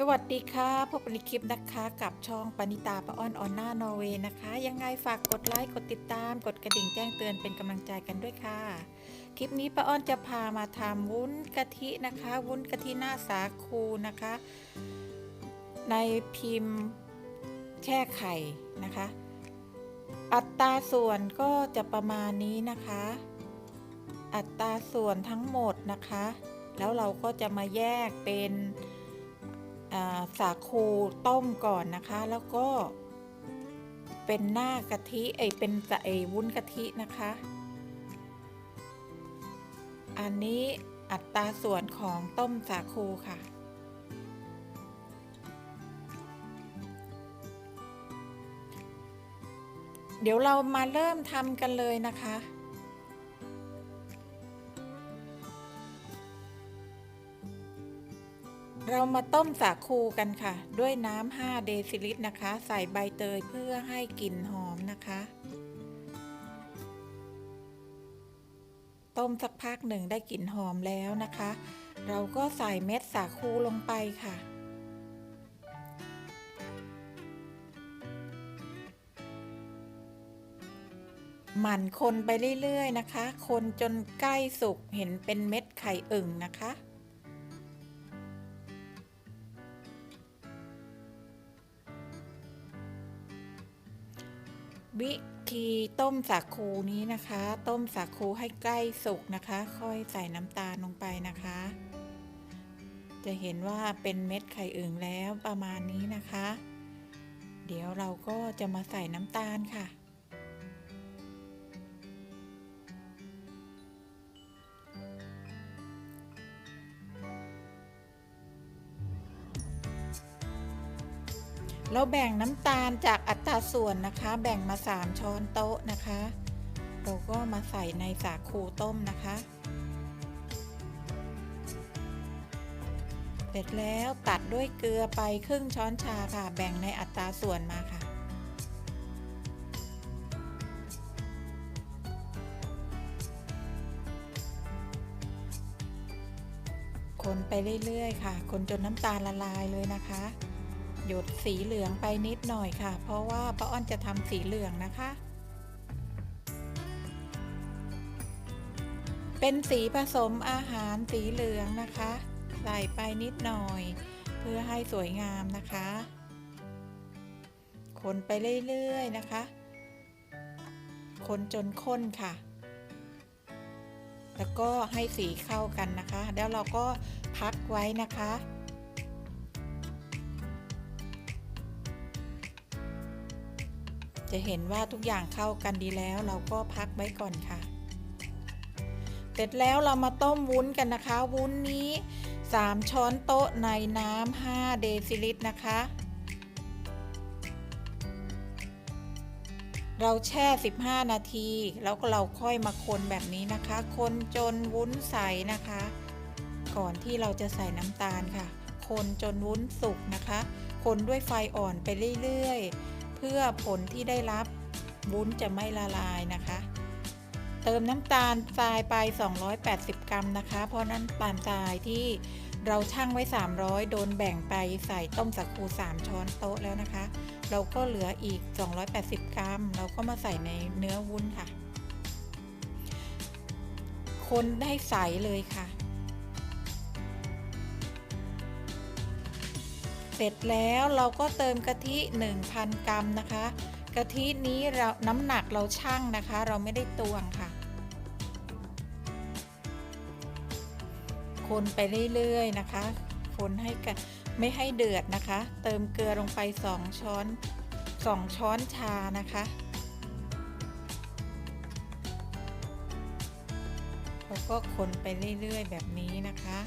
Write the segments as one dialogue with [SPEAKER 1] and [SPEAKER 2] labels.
[SPEAKER 1] สวัสดีค่ะพบกันในคลิปนะคะกับช่องปณิตาปะอ้อนออนหน้านอร์เวย์นะคะ ยังไงฝากกดไลค์กดติดตาม กดกระดิ่งแจ้งเตือนเป็นกำลังใจกันด้วยค่ะ คลิปนี้ป้าอ้อนจะพามาทำวุ้นกะทินะคะ วุ้นกะทิหน้าสาคูนะคะ ในพิมพ์แช่ไข่นะคะ อัตราส่วนก็จะประมาณนี้นะคะ อัตราส่วนทั้งหมดนะคะ แล้วเราก็จะมาแยกเป็น สาคูต้มก่อนนะคะ แล้วก็ เป็นหน้ากะทิไอเป็นจะไอวุ้นกะทินะคะ อันนี้อัตราส่วนของต้มสาคูค่ะ เดี๋ยวเรามาเริ่มทำกันเลยนะคะ เรามาต้มสาคูกันค่ะ ด้วยน้ำ5เดซิลิตรนะคะ ใส่ใบเตยเพื่อให้กลิ่นหอมนะคะ ต้มสักพักหนึ่งได้กลิ่นหอมแล้วนะคะ เราก็ใส่เม็ดสาคูลงไปค่ะหมั่นคนไปเรื่อยๆนะคะ คนจนใกล้สุกเห็นเป็นเม็ดไข่อึ่งนะคะ วิธีต้มสาคูนี้นะคะ ต้มสาคูให้ใกล้สุกนะคะ ค่อยใส่น้ำตาลลงไปนะคะ จะเห็นว่าเป็นเม็ดไข่อึ่งแล้วประมาณนี้นะคะ เดี๋ยวเราก็จะมาใส่น้ำตาลค่ะ เราแบ่งน้ำตาลจากอัตราส่วนนะคะ แบ่งมา 3 ช้อนโต๊ะนะคะ เราก็มาใส่ในสาคูต้มนะคะ เสร็จแล้วตัดด้วยเกลือไปครึ่งช้อนชาค่ะ แบ่งในอัตราส่วนมาค่ะคนไปเรื่อยๆ ค่ะ คนจนน้ำตาลละลายเลยนะคะ หยดสีเหลืองไปนิดหน่อยค่ะ เพราะว่าป้าอ้อนจะทำสีเหลืองนะคะ เป็นสีผสมอาหารสีเหลืองนะคะ ใส่ไปนิดหน่อย เพื่อให้สวยงามนะคะ คนไปเรื่อยๆนะคะ คนจนข้นค่ะ แล้วก็ให้สีเข้ากันนะคะ แล้วเราก็พักไว้นะคะ จะเห็นว่าทุกอย่างเข้ากันดีแล้ว เราก็พักไว้ก่อนค่ะ เสร็จแล้วเรามาต้มวุ้นกันนะคะ วุ้นนี้ 3 ช้อนโต๊ะในน้ำ5เดซิลิตรนะคะ เราแช่ 15 นาที แล้วเราค่อยมาคนแบบนี้นะคะ คนจนวุ้นใสนะคะ ก่อนที่เราจะใส่น้ำตาลค่ะ คนจนวุ้นสุกนะคะ คนด้วยไฟอ่อนไปเรื่อยๆ เพื่อผลที่ได้รับวุ้นจะไม่ละลายนะคะ เติมน้ำตาลทรายไป 280 กรัมนะคะ เพราะนั้นตาลทรายที่เราชั่งไว้ 300 โดนแบ่งไปใส่ต้มสักคู3ช้อนโต๊ะแล้วนะคะ เราก็เหลืออีก 280 กรัม เราก็มาใส่ในเนื้อวุ้นค่ะ คนได้ใสเลยค่ะ เสร็จแล้วเราก็เติมกะทิ 1,000 กรัมนะคะ กะทินี้เราน้ำหนักเราชั่งนะคะ เราไม่ได้ตวงค่ะ คนไปเรื่อยๆนะคะ คนให้กันไม่ให้เดือดนะคะ เติมเกลือลงไป 2 ช้อน 2 ช้อนชานะคะแล้วก็คนไปเรื่อยๆแบบนี้นะคะ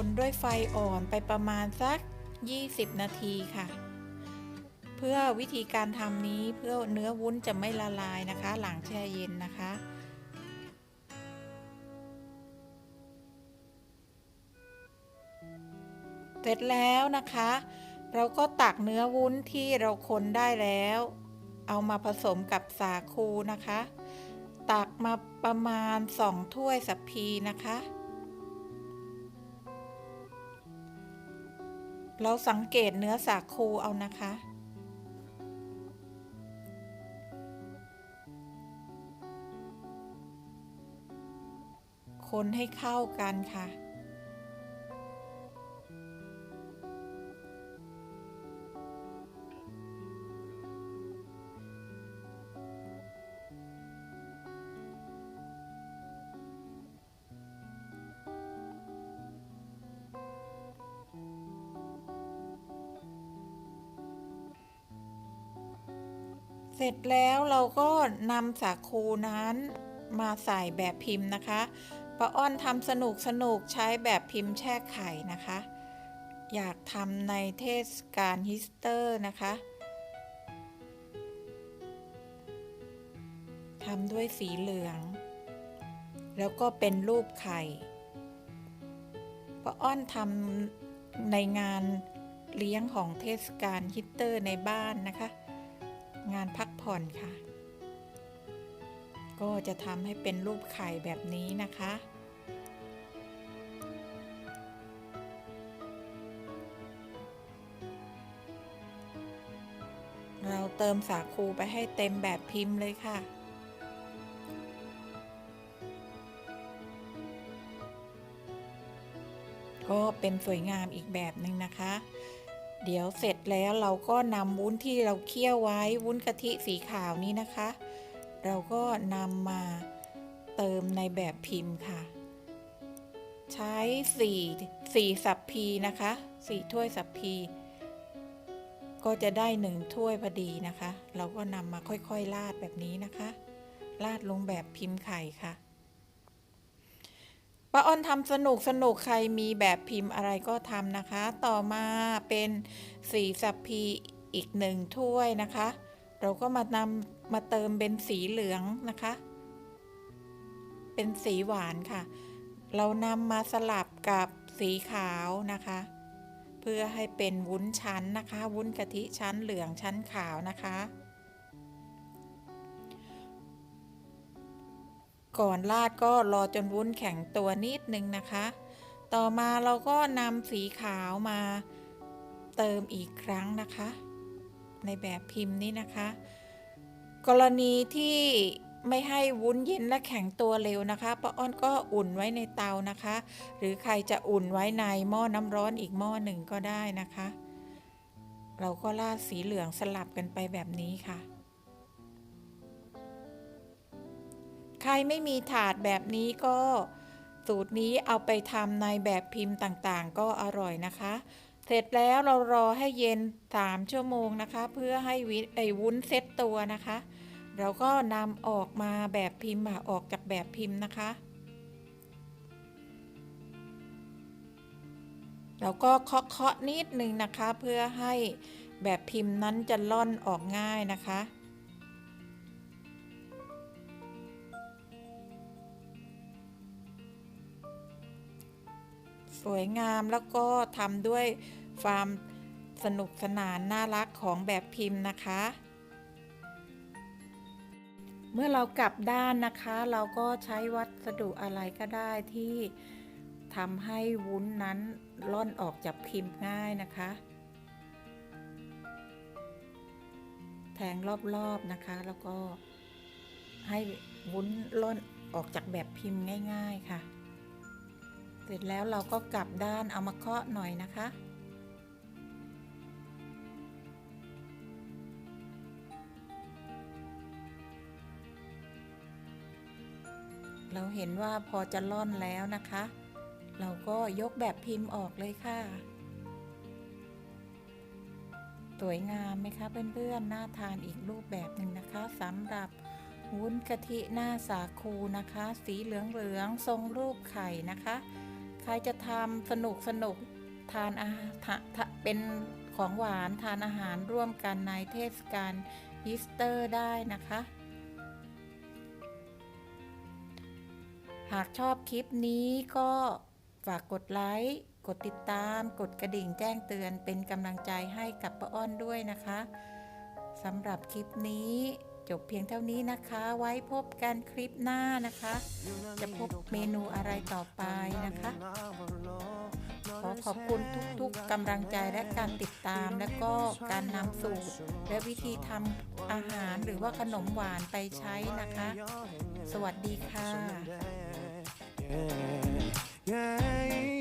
[SPEAKER 1] คนด้วยไฟอ่อนไปประมาณสัก 20 นาทีค่ะ เพื่อวิธีการทำนี้เพื่อเนื้อวุ้นจะไม่ละลายนะคะ หลังแช่เย็นนะคะเสร็จแล้วนะคะ เราก็ตักเนื้อวุ้นที่เราคนได้แล้ว เอามาผสมกับสาคูนะคะ ตักมาประมาณสองถ้วยสัพพีนะคะ เราสังเกตเนื้อสาคูเอานะคะ คนให้เข้ากันค่ะ เสร็จแล้วเราก็นำสาคูนั้นมาใส่แบบพิมพ์นะคะป้าอ้อนทำสนุกสนุกใช้แบบพิมพ์แช่ไข่นะคะ อยากทำในเทศกาลฮิสเตอร์นะคะทำด้วยสีเหลือง แล้วก็เป็นรูปไข่ป้าอ้อนทำในงานเลี้ยงของเทศกาลฮิสเตอร์ในบ้านนะคะ งานพักผ่อนค่ะ ก็จะทำให้เป็นรูปไข่แบบนี้นะคะ เราเติมสาคูไปให้เต็มแบบพิมพ์เลยค่ะก็เป็นสวยงามอีกแบบหนึ่งนะคะ เดี๋ยวเสร็จแล้วเราก็นำวุ้นที่เราเคี่ยวไว้วุ้นกะทิสีขาวนี้นะคะ เราก็นำมาเติมในแบบพิมพ์ค่ะ ใช้สี่สี่สับพีนะคะสี่ถ้วยสับพี ก็จะได้หนึ่งถ้วยพอดีนะคะ เราก็นำมาค่อยๆราดแบบนี้นะคะราดลงแบบพิมพ์ไข่ค่ะ ป้าออนทำสนุกสนุกใครมีแบบพิมพ์อะไรก็ทำนะคะ ต่อมาเป็นสีสับพีอีกหนึ่งถ้วยนะคะ เราก็มานำมาเติมเป็นสีเหลืองนะคะ เป็นสีหวานค่ะ เรานำมาสลับกับสีขาวนะคะ เพื่อให้เป็นวุ้นชั้นนะคะ วุ้นกะทิชั้นเหลืองชั้นขาวนะคะ ก่อนราดก็รอจนวุ้นแข็งตัวนิดนึงนะคะ ต่อมาเราก็นำสีขาวมาเติมอีกครั้งนะคะ ในแบบพิมพ์นี้นะคะ กรณีที่ไม่ให้วุ้นเย็นและแข็งตัวเร็วนะคะป้าอ้อนก็อุ่นไว้ในเตานะคะ หรือใครจะอุ่นไว้ในหม้อน้ำร้อนอีกหม้อหนึ่งก็ได้นะคะ เราก็ราดสีเหลืองสลับกันไปแบบนี้ค่ะ ใครไม่มีถาดแบบนี้ก็สูตรนี้เอาไปทำในแบบพิมพ์ต่างๆ ก็อร่อยนะคะ เสร็จแล้วเรารอให้เย็น 3 ชั่วโมงนะคะ เพื่อให้วิไอวุ้นเซ็ตตัวนะคะ เราก็นำออกมาแบบพิมพ์ออกจากแบบพิมพ์นะคะเราก็เคาะๆนิดนึงนะคะ เพื่อให้แบบพิมพ์นั้นจะล่อนออกง่ายนะคะ วยงามแล้วก็ทำด้วยความสนุกสนานน่ารักของแบบพิมพ์นะคะ เมื่อเรากลับด้านนะคะ เราก็ใช้วัสดุอะไรก็ได้ที่ทำให้วุ้นนั้นล่อนออกจากพิมพ์ง่ายนะคะ แทงรอบๆนะคะแล้วก็ให้วุ้นล่อนออกจากแบบพิมพ์ง่าย ๆค่ะ เสร็จแล้วเราก็กลับด้านเอามาเคาะหน่อยนะคะ เราเห็นว่าพอจะล่อนแล้วนะคะ เราก็ยกแบบพิมพ์ออกเลยค่ะ สวยงามไหมคะเพื่อนๆ น่าทานอีกรูปแบบหนึ่งนะคะสำหรับวุ้นกะทิหน้าสาคูนะคะ สีเหลืองๆทรงรูปไข่นะคะ รจะทำสนุกสนุกทานอาหารเป็นของหวานทานอาหารร่วมกันในเทศกาลอีสเตอร์ได้นะคะ หากชอบคลิปนี้ก็ฝากกดไลค์ กดติดตาม กดกระดิ่งแจ้งเตือนเป็นกำลังใจให้กับป้าอ้อนด้วยนะคะสำหรับคลิปนี้ จบเพียงเท่านี้นะคะ ไว้พบกันคลิปหน้านะคะ จะพบเมนูอะไรต่อไปนะคะ ขอขอบคุณทุกๆกำลังใจและการติดตาม และก็การนำสูตร และวิธีทำอาหารหรือว่าขนมหวานไปใช้นะคะ สวัสดีค่ะ
[SPEAKER 2] yeah, yeah.